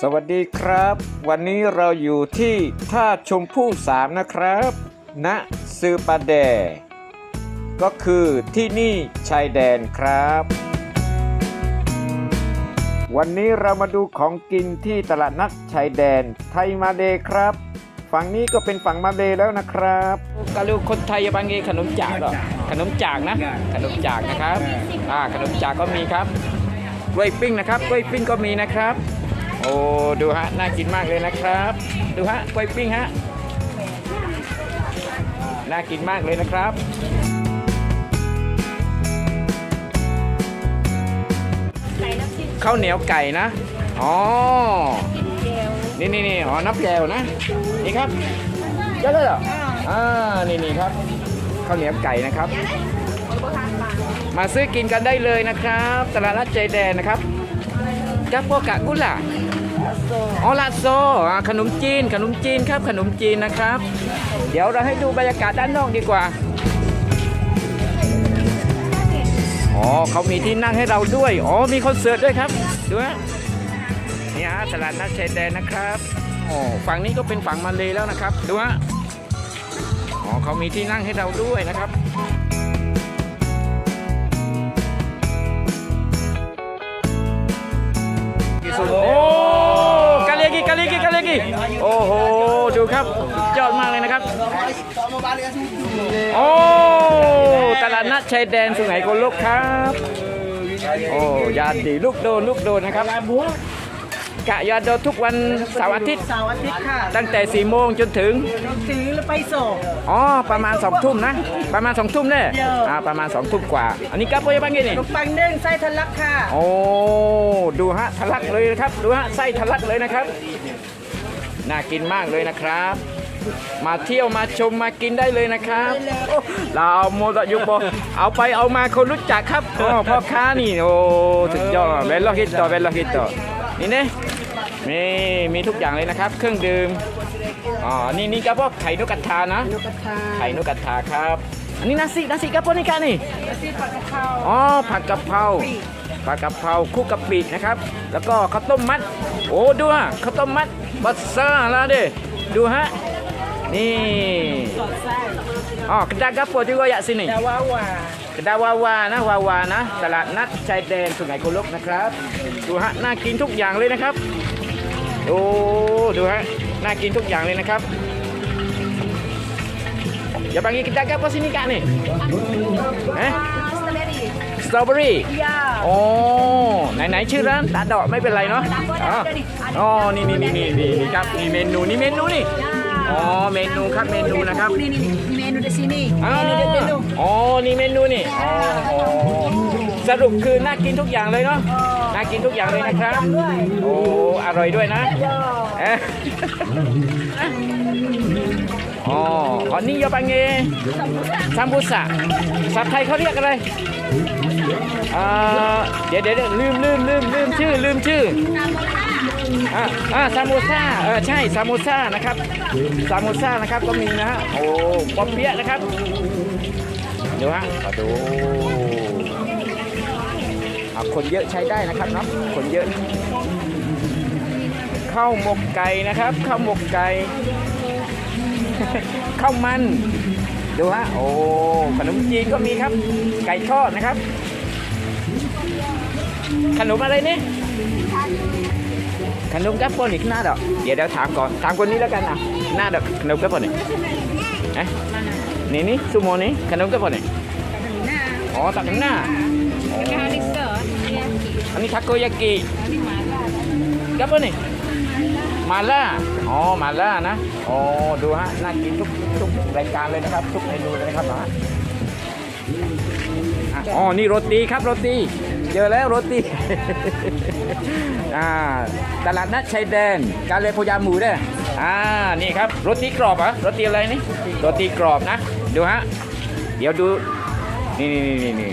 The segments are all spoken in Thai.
สวัสดีครับ วันนี้เราอยู่ที่ท่าชมพู่สามนะครับณซือปาแด ก็คือที่นี่ชายแดนครับ วันนี้เรามาดูของกินที่ตลาดนัดชายแดนไทยมาเลครับ ฝั่งนี้ก็เป็นฝั่งมาเลแล้วนะครับกาลูคนไทยบางเงขนมจากหรอขนมจากนะ ขนมจากนะครับอ่าขนมจากก็มีครับกล้วยปิ้งนะครับกล้วยปิ้งก็มีนะครับ โอ้ดูฮะน่ากินมากเลยนะครับ ดูฮะกล้วยปิ้งฮะน่ากินมากเลยนะครับข้าวเหนียวไก่นะอ๋อนี่นี่นี่อ๋อน้ำแก้วนะนี่ครับเยอะเลยเหรออ่านี่นี่ครับข้าวเหนียวไก่นะครับ มาซื้อกินกันได้เลยนะครับ ตลาดนัดใจแดนนะครับกัปโปกะกุล่ะ อ๋อลาโซขนมจีน ขนมจีนครับ ขนมจีนนะครับ เดี๋ยวเราให้ดูบรรยากาศด้านนอกดีกว่า อ๋อเขามีที่นั่งให้เราด้วย อ๋อ มีคอนเสิร์ตด้วยครับดูฮะนี่ฮะตลาดนัดชายแดนนะครับอ๋อฝั่งนี้ก็เป็นฝั่งมาเลยแล้วนะครับ ดูฮะ อ๋อเขามีที่นั่งให้เราด้วยนะครับโอ้ โอ้โห ดูครับยอดมากเลยนะครับ โอ้ตลาดนัดชายแดนสุไหงโกลกครับ โอ้ยาดีลูกโดนลูกโดนนะครับกะยาโดนทุกวันเสาร์อาทิตย์เสาร์อาทิตย์ค่ะตั้งแต่4โมงจนถึงซื้อแล้วไปส่งอ๋อประมาณ2ทุ่มนะ ประมาณ2ทุ่มเนี่ยเยอะอ่าประมาณ2ทุ่มกว่า อันนี้กับโปรยบังเกนี่ขนมปังนึ่งไส้ทะลักค่ะ โอ้ดูฮะทะลักเลยนะครับ ดูฮะไส้ทะลักเลยนะครับ น่ากินมากเลยนะครับ มาเที่ยวมาชมมากินได้เลยนะครับโอ้เราเอาโมตะยุบอเอาไปเอามาคนรู้จักครับอ๋อพ่อค้านี่โอ้สุดยอดเบลลฮิตโตเบลลฮิตโตนี่เนี่ยมีมีทุกอย่างเลยนะครับ เครื่องดื่มอ๋อนี่นี่ก็พวกไข่นกกระทานะกระทาไข่นกกระทาครับ อันนี้นาซินาซิกับพวกนี้กันนี่แล้วซีผัดกะเพราอ๋อผัดกะเพราผัดกะเพราคลุกกะปินะครับ แล้วก็ข้าวต้มมัด โอ้ดูฮะข้าวต้มมัด บัสซ่าแล้วดิดูฮะ นี่สอดไส้อ๋อกระดากระโป juga ya sini ดาวาหวากระดาวาวานะวาวานะ ตลาดนัดชายแดนสุไหงโกลกนะครับ ดูฮะ น่ากินทุกอย่างเลยนะครับ โอ้ ดูฮะ น่ากินทุกอย่างเลยนะครับ อย่าบางทีกระดากระโป sini kak nih eh ส ตรอเบอรี่ยาโอ้ไหนไหนๆชื่อร้านตาดอกไม่เป็นไรเนาะอ๋ออ๋อนี่นี่นี่นี่นี่นี่ครับนี่เมนูนี่เมนูนี่อ๋อเมนูครับเมนูนะครับนี่นี่นี่เมนู di sini อ๋อเมนูเด็ดเมนูอ๋อนี่เมนูนี่อ๋อสรุปคือน่ากินทุกอย่างเลยเนาะน่า กินทุกอย่างเลยนะครับ โอ้ อร่อยด้วยนะเอ๊ะอ๋ออันนี้ยอปังเงซัมบุสะสับไทยเขาเรียกอะไรอ่าเดี๋ยวเดี๋ยวเดี๋ยวลืมลืมลืมลืมชื่อลืมชื่ออ่าอ่าซาโมซ่าเออใช่ซาโมซ่านะครับซาโมซ่านะครับก็มีนะฮะโอ้ปอเปี๊ยะนะครับเดี๋ยวฮะมาดูอ่า คนเยอะใช้ได้นะครับเนาะคนเยอะข้าวหมกไก่นะครับข้าวหมกไก่ข้าวมันดูฮะโอ้ขนมจีนก็มีครับ ไก่ทอดนะครับ ขนมอะไรนี่ขนมกัปโปนิกหน้าดอกเดี๋ยวเดี๋ยวถามก่อนถามคนนี้แล้วกันนะหน้าดอกขนมกัปโปนิกเอ๊ะนี่นี่ซูโมนี่ขนมกัปโปนิกอ๋อตักหน้าอ๋อ อันนี้ทาโกยากิกัปโปนิกมาล่าอ๋อมาล่านะอ๋อดูฮะน่ากินทุกทุกรายการเลยนะครับ ทุกเมนูเลยนะครับนะอ๋อนี่โรตีครับโรตีเจอแล้วโรตีอ่าตลาดนัดชายแดน การเลโพยาหมูเด้ออ่านี่ครับโรตีกรอบเหรอโรตีอะไรนี่โรตีกรอบนะ ดูฮะเดี๋ยวดูนี่นี่นี่นี่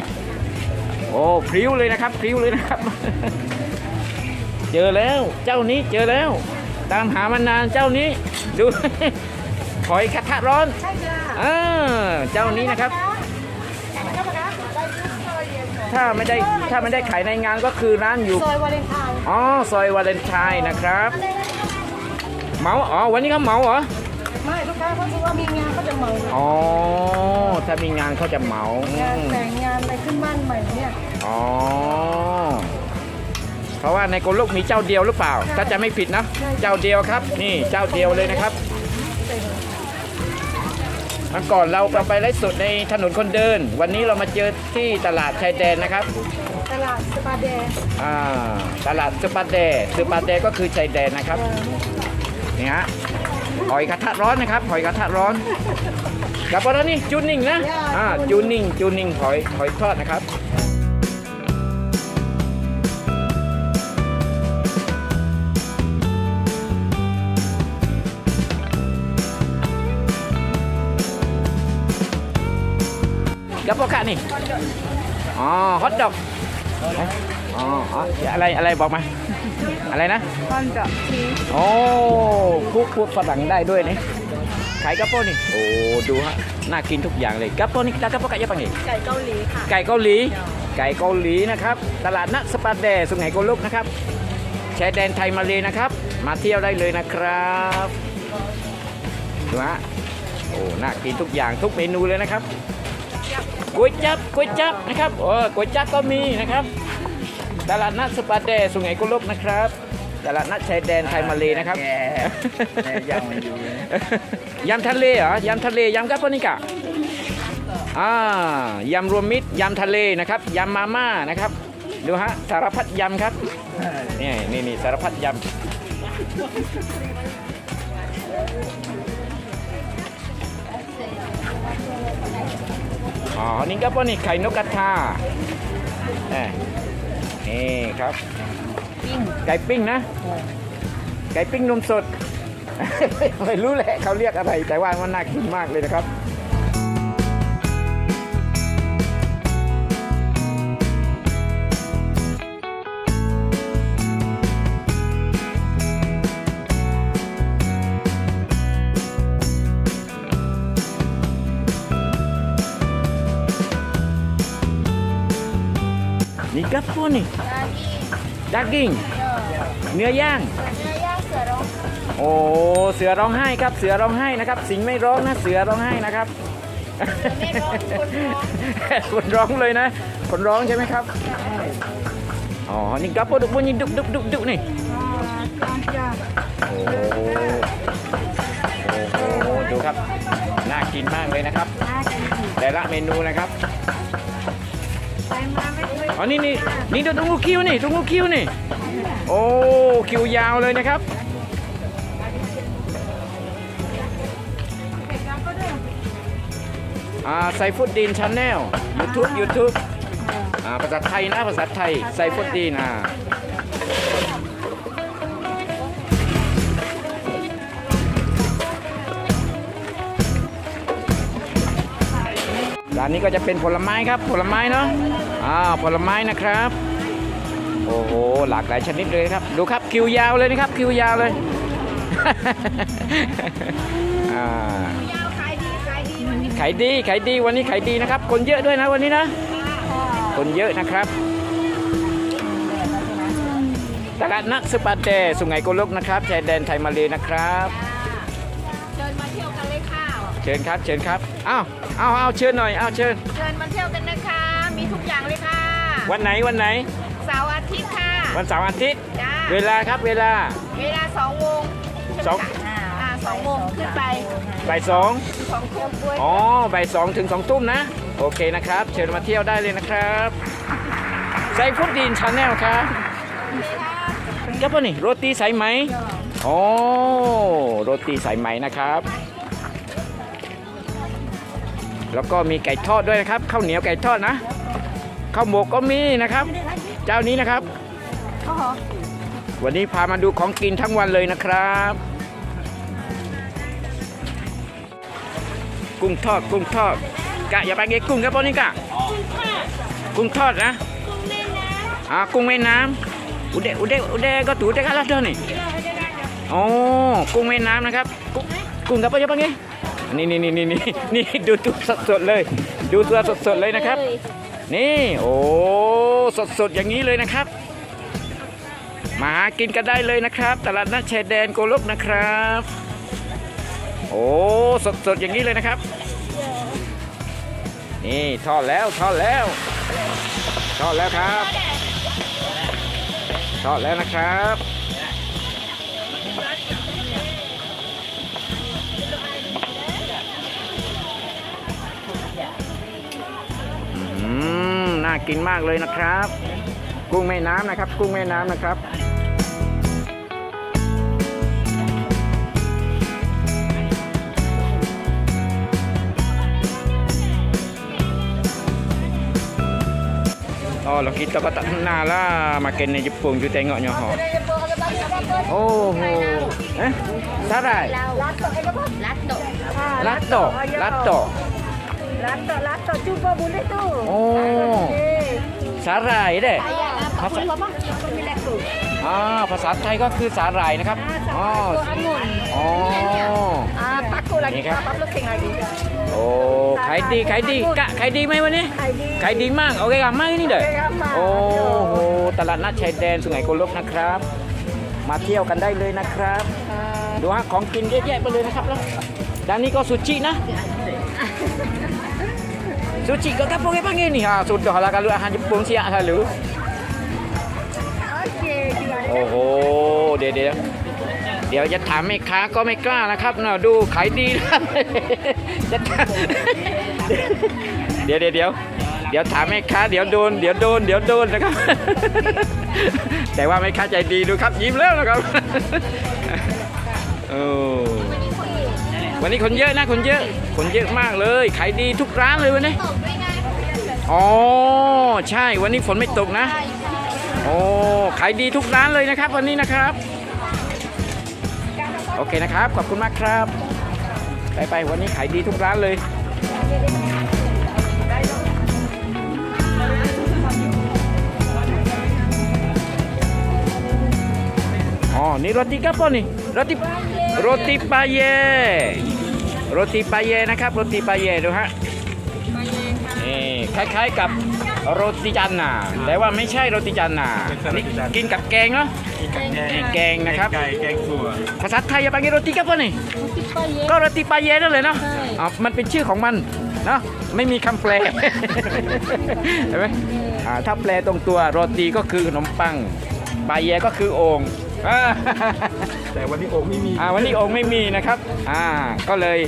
โอ้พริ้วเลยนะครับพริ้วเลยนะครับ เจอแล้วเจ้านี้เจอแล้ว ตามหามานานเจ้านี้ ดูหอยกระทะร้อนอ่าเจ้านี้นะครับ ถ้าไม่ได้ถ้าไม่ได้ขายในงานก็คือร้านอยู่ซอยวาเลนไทน์อ๋อซอยวาเลนไทน์นะครับเหมาอ๋อวันนี้เขาเหมาเหรอ ไม่ลูกค้าเขาคิดว่ามีงานก็จะเหมาอ๋อ ถ้ามีงานเขาจะเหมาอืงานมแต่งงานอะไรขึ้นบ้านใหม่เนี่ยอ๋อ เพราะว่าในโกลกมีเจ้าเดียวหรือเปล่า ถ้าจะไม่ผิดนะ เจ้าเดียวครับ นี่เจ้าเดียวเลยนะครับเมื่อก่อนเราไปไลฟ์สดในถนนคนเดิน วันนี้เรามาเจอที่ตลาดชายแดนนะครับ ตลาดสปาแดงอ่าตลาดสปาเดสปาเดก็คือชายแดนนะครับนี่ฮะ หอยกระทะร้อนนะครับหอยกระทะร้อนกับอะไรนี่จูนิ่งนะอ่าจูนิ่งจูนิ่งหอยหอยทอดนะครับกับพวกค่ะนี่อ๋อฮอทดอกอ๋ออ๋ออะไรอะไรบอกมา อะไรนะคอนดอกชีสโอ้พูดพูดฝรั่งได้ด้วยนี่ขายกระโปรงนี่โอ้ดูฮะน่ากินทุกอย่างเลยกระโปรงนี่กระโปรงกะยะปังนี่ไก่เกาหลีค่ะไก่เกาหลี ไก่เกาหลีนะครับ ตลาดนัดสปาเดสุไหงโกลุกนะครับชายแดนไทยมาเลยนะครับ มาเที่ยวได้เลยนะครับดูฮะโอ้น่ากินทุกอย่างทุกเมนูเลยนะครับก๋วยจับก๋วยจับนะครับโอ้ก๋วยจับก็มีนะครับ ตลาดนัดสปาเดสุไหงโกลุกนะครับ ตลาดนัดชายแดนไทยมาเลยนะครับยังไม่อยู่เลยยำทะเลเหรอยำทะเลยำกับปนิกะอ่ายำรวมมิตรยำทะเลนะครับยำมาม่านะครับ ดูฮะสารพัดยำครับนี่นี่นี่สารพัดยำอ๋อนี่ก็ปนี่ไข่นกกระทาเอ้ย นี่ครับไก่ปิ้งนะ ไก่ปิ้งนมสด ไม่รู้แหละเขาเรียกอะไร แต่ว่ามันน่ากินมากเลยนะครับ พวกนี่ดากิ้งเนื้อย่างโอ้เสือร้องไห้ครับ เสือร้องไห้นะครับ สิงห์ไม่ร้องนะเสือร้องไห้นะครับคนร้องเลยนะ คนร้องใช่ไหมครับอ๋อนี่กับพวกดุกพวกนี้ดุกดุกดุกดุกนี่จานจ้าโอ้โหโอ้โหดูครับน่ากินมากเลยนะครับน่ากินแต่ละเมนูนะครับ อ๋อนี่นี่นี่ตรงงูคิวนี่ตรงงูคิวนี่ โอ้คิวยาวเลยนะครับอ่าไซฟุตดีนชาแนลยูทูบยูทูบอ่าภาษาไทยนะภาษาไทยไซฟุตดีนอ่า ร้านนี้ก็จะเป็นผลไม้ครับ ผลไม้เนาะอ่าผลไม้นะครับ โอ้โหหลากหลายชนิดเลยครับ ดูครับคิวยาวเลยนะครับ คิวยาวเลยอ่า ยาวขายดีขายดีวันนี้ขายดีขายดีวันนี้ขายดีนะครับ คนเยอะด้วยนะวันนี้นะ คนเยอะนะครับ ตลาดนัดสปาเตสุไหงโกลกนะครับชายแดนไทยมาเลยนะครับเชิญมาเที่ยวกัน เลยค่ะเชิญครับ เชิญครับอ้าวอ้าวอ้าวเชิญหน่อยอ้าวเชิญ เชิญมาเที่ยวกันนะคะ มีทุกอย่างเลยค่ะ วันไหนวันไหน เสาร์อาทิตย์ค่ะวันเสาร์อาทิตย์ จ้าเวลาครับเวลา เวลาสองโมงสองอ่าสองโมงขึ้นไปบ่ายสองสองทุ่มด้วยอ๋อบ่ายสองถึงสองทุ่มนะ โอเคนะครับ เชิญมาเที่ยวได้เลยนะครับไซฟุตดีนชาแนลครับก็ปะนี่โรตีสายไหมอ๋อโรตีสายไหมนะครับ แล้วก็มีไก่ทอดด้วยนะครับข้าวเหนียวไก่ทอดนะข้าวหมกก็มีนะครับ เจ้านี้นะครับเขาหอวันนี้พามาดูของกินทั้งวันเลยนะครับ กุ้งทอดกุ้งทอดกะอย่าไปเกกุ้งครับพอนี่กะกุ้งทอดนะอ่ากุ้งแม่น้ำอุเดอุเดอุเดก็ตูเดกันแล้วเท่านี่อ๋อกุ้งแม่น้ำนะครับ กุ้งกุ้งครับพ่อจะปังไง นี่นี่นี่นี่นี่นี่ดูตัวสดสดๆเลย ดูตัวสดสดๆเลยนะครับ นี่โอ้สดๆอย่างนี้เลยนะครับมาหากินกันได้เลยนะครับ ตลาดนัดชายแดนโกลกนะครับ โอ้สดๆอย่างนี้เลยนะครับ นี่ทอดแล้วทอดแล้วทอดแล้วครับทอดแล้วนะครับากินมากเลยนะครับ กุ้งแม่น้ำนะครับ กุ้งแม่น้ำนะครับ Oh, lo kita patut kenal lah makan di Jepun tu tengoknya ha. Oh, eh? Sarai. ลัตโตเอ็กซ์ลัตโต Lato, lato. ลัตโตลัตโต จูบบุเลยตู้ Oh, sarai deh. ภาษาพ่อมีแลกูอ่าภาษาไทยก็คือสาหร่ายนะครับอ๋อองุ่นอ๋ออ่าปักกูลานี่กิครับปั๊บลูกเข่งลากิโอ้ขายดีขายดีกะขายดีไหมวันนี้ขายดีขายดีมากโอเคกับมากนี่เด้อโอเคครับมาโอ้โหตลาดนัดชายแดนสุไหงโกลกนะครับ มาเที่ยวกันได้เลยนะครับ ดูฮะของกินเยอะแยะไปเลยนะครับแล้วด้านนี้ก็ซูชินะ ซูชิก็ kapok kayak panggil ni. Ha, sudah lah kalau ahan Jepun siap selalu. โอเคดีกว่าโอ้โหเดี๋ยวเดี๋ยวเดี๋ยวจะถามแม่ค้าก็ไม่กล้านะครับนะดูขายดีนะจะถามเดี๋ยวเดี๋ยวเดี๋ยวเดี๋ยวถามแม่ค้าเดี๋ยวโดนเดี๋ยวโดนเดี๋ยวโดนนะครับ แต่ว่าแม่ค้าใจดีดูครับยิ้มแล้วนะครับโอ้ วันนี้คนเยอะนะคนเยอะ คนเยอะมากเลยขายดีทุกร้านเลยวันนี้อ๋อใช่วันนี้ฝนไม่ตกนะ โอ้ขายดีทุกร้านเลยนะครับ วันนี้นะครับ โอเคนะครับ ขอบคุณมากครับ ไปไปวันนี้ขายดีทุกร้านเลย อ๋อ นี่โรตีกับปะนี่โรตีโรตีปาเย่ โรตีปาเย่นะครับโรตีปาเย่ดูฮะนี่คล้ายๆกับโรตีจันนาแต่ว่าไม่ใช่โรตีจันนานี่กินกับแกงเนาะนี่แกงนะครับ ไก่แกงถั่วภาษาไทยจะปังโรตีกับปะนี่ก็โรตีปลาเย่นั่นเลยเนาะอ๋อมันเป็นชื่อของมันเนาะไม่มีคำแปล เห็นไหมอ่าถ้าแปลตรงตัวโรตีก็คือขนมปังปลาเย่ก็คือโอ่ง อ่า แต่วันนี้โอ่งไม่มีอ่าวันนี้โอ่งไม่มีนะครับ อ่า ก็เลย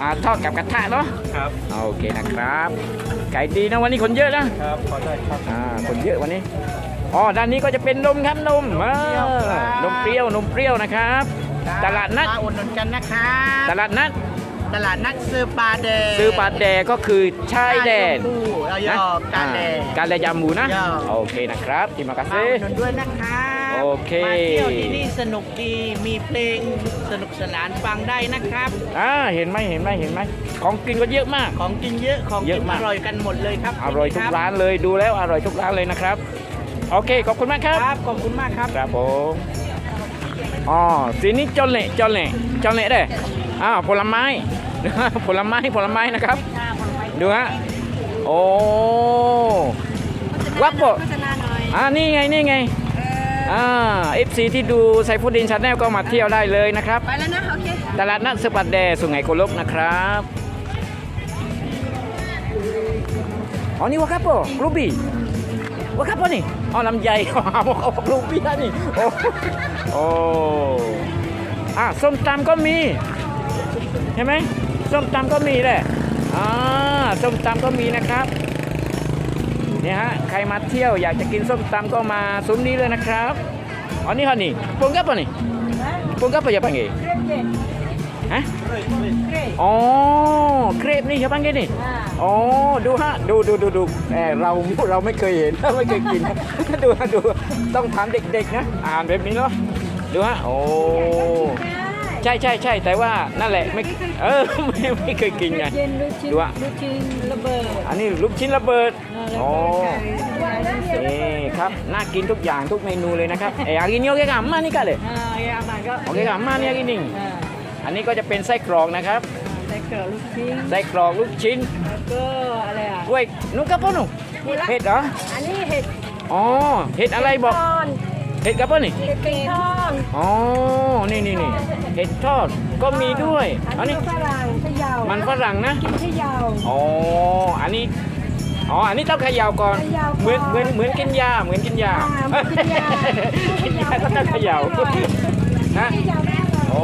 อ่าทอดกับกระทะเนาะ ครับ โอเคนะครับ ไก่ดีนะวันนี้คนเยอะนะ ครับขอได้ครับ อ่า คนเยอะวันนี้ อ๋อ ด้านนี้ก็จะเป็นนมครับนมเออนมเปรี้ยวนมเปรี้ยวนะครับ ตลาดนัด มาอุดหนุนกันนะคะตลาดนัด ตลาดนัดซื้อปลาแดงซื้อปลาแดก็คือชายแดนบูเอายนะอกาแดงอ่การแดยามูนะ ยอโอเคนะครับที่มากามาเซ่ อุดหนุนด้วยนะคะ โอเค มาเที่ยวที่นี่สนุกดี มีเพลงสนุกสนานฟังได้นะครับ อ่าเห็นไหมเห็นไหมเห็นไหมของกินก็เยอะมาก ของกินเยอะ ของเยกิอะนมาอกร่อยกันหมดเลยครับอร่อยทุกที่ร้านเลยดูแล้วอร่อยทุกร้านเลยนะครับ โอเคขอบคุณมากครับ ครับ ขอบคุณมากครับ ครับผมอ๋อสีนี้จอนเละจอนเละจอนเละเด้อ้าวผลไม้ ผลไม้ผลไม้นะครับ ดูฮะ โอ้ วับโปโฆษณาหน่อยอ่านี่ไงนี่ไง อ่าเอฟซีที่ดูไซฟูดินชาแนลก็มาเที่ยวได้เลยนะครับ ไปแล้วนะโอเคตลาดนัดสปัดแดสุไหงโกลกนะครับอ๋อนี่วาคาโปรูบี้วาคาโปนี่อ๋อลำไยรูบี้นะนี่โอ้โอ้อะส้มตำก็มีใช่ไหมส้มตำก็มีแหละอ่าส้มตำก็มีนะครับ เนี่ยฮะใครมาเที่ยวอยากจะกินส้มตำก็มาซุ้มนี้เลยนะครับอ๋อนี่ฮะนี่ปงกับปะนี่ปงกับปะอย่าปังเอฮะอ๋อเครปนี่ใช่ปะเงี้นี่อ๋อดูฮะดูดูดูดูแหมเราเราไม่เคยเห็นไม่เคยกินดูฮะดูต้องถามเด็กๆนะอ่านแบบนี้เนาะดูฮะโอ้ ใช่ใช่ใช่แต่ว่านั่นแหละไม่เออไม่ไม่เคยกินไงดูอะ ลูกชิ้นระเบิดอันนี้ลูกชิ้นระเบิดอ๋อเออนี่ครับน่ากินทุกอย่างทุกเมนูเลยนะครับเอ้ย hari ini oke gamma nih kali อ่าอย่ามาก็ oke gamma nih hari ini อ่าอันนี้ก็จะเป็นไส้กรอกนะครับ ใส่เกลือลูกชิ้นไส้กรอกลูกชิ้นแล้วก็อะไรอะ Wait, nunca po no? เห็ดเหรออันนี้เห็ดอ๋อเห็ดอะไรบอกทอน เห็ดกระเปิ้ลนี่ เห็ดเก่งทองอ๋อ นี่นี่นี่เห็ดทอดก็มีด้วย อัอันนนี้นี้ฝรั่งเขยาวมันฝรั่งนะ กินเขยาวอ๋อ อันนี้ อ๋อ อันนี้ต้องเขย่าก่อน เขย่าก่อนเหมือนเหมือนเหมือนกินยา เหมือนกินยา อ่าเหมือนกินยา กินยาก็ต้องเขย่าเขย่านะเขยาวแม่ก่อนโอ้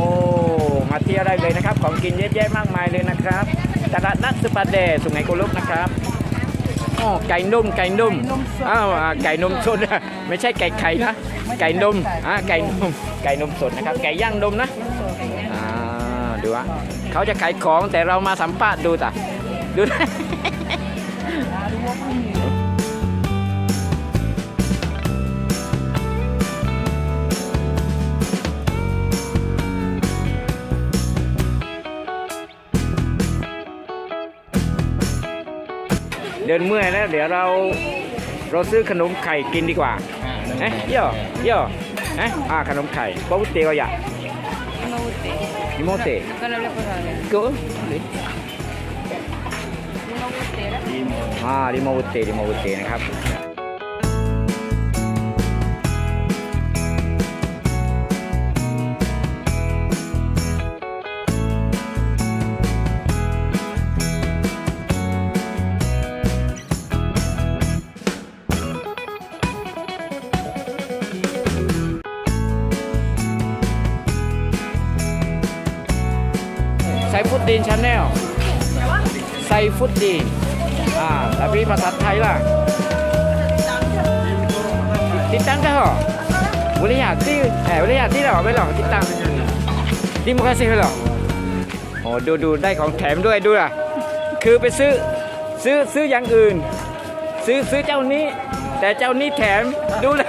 มาเที่ยวได้เลยนะครับ ของกินเยอะแยะมากมายเลยนะครับตลาดนัดสุปาเดชสุไหงโกลกนะครับ อ๋อไก่นุ่มไก่นุ่มอ้าวอ่าไก่นมสดไม่ใช่ไก่ไข่นะไก่นมอ่าไก่นมไก่นมสดนะครับไก่ย่างนมนะอ่าดูอะเขาจะขายของแต่เรามาสัมภาษณ์ดูต่ะดูนะ เดินเมื่อยแล้ว เดี๋ยวเราเราซื้อขนมไข่กินดีกว่าเอ๊ะเย่อเย่อเอ๊ะอ่าขนมไข่ปกติก็อยาก Mote. นิโมเตะ Kalau boleh pasal. ก็ Mote. อ่าดิโมเตดิโมเตนะครับ ใส่ฟุตดีนชาแนลใส่ฟุตดีนอ่า tapi ภาษาไทยล่ะ ติดตั้งก็เหรอ boleh ya ti eh boleh ya ti เหรอไม่หรอกติดตั้งดิมกาซีเหรอโอ้ดูดูได้ของแถมด้วยดูอะ คือไปซื้อซื้อซื้ออย่างอื่น ซื้อซื้อเจ้านี้ แต่เจ้านี้แถมดูแล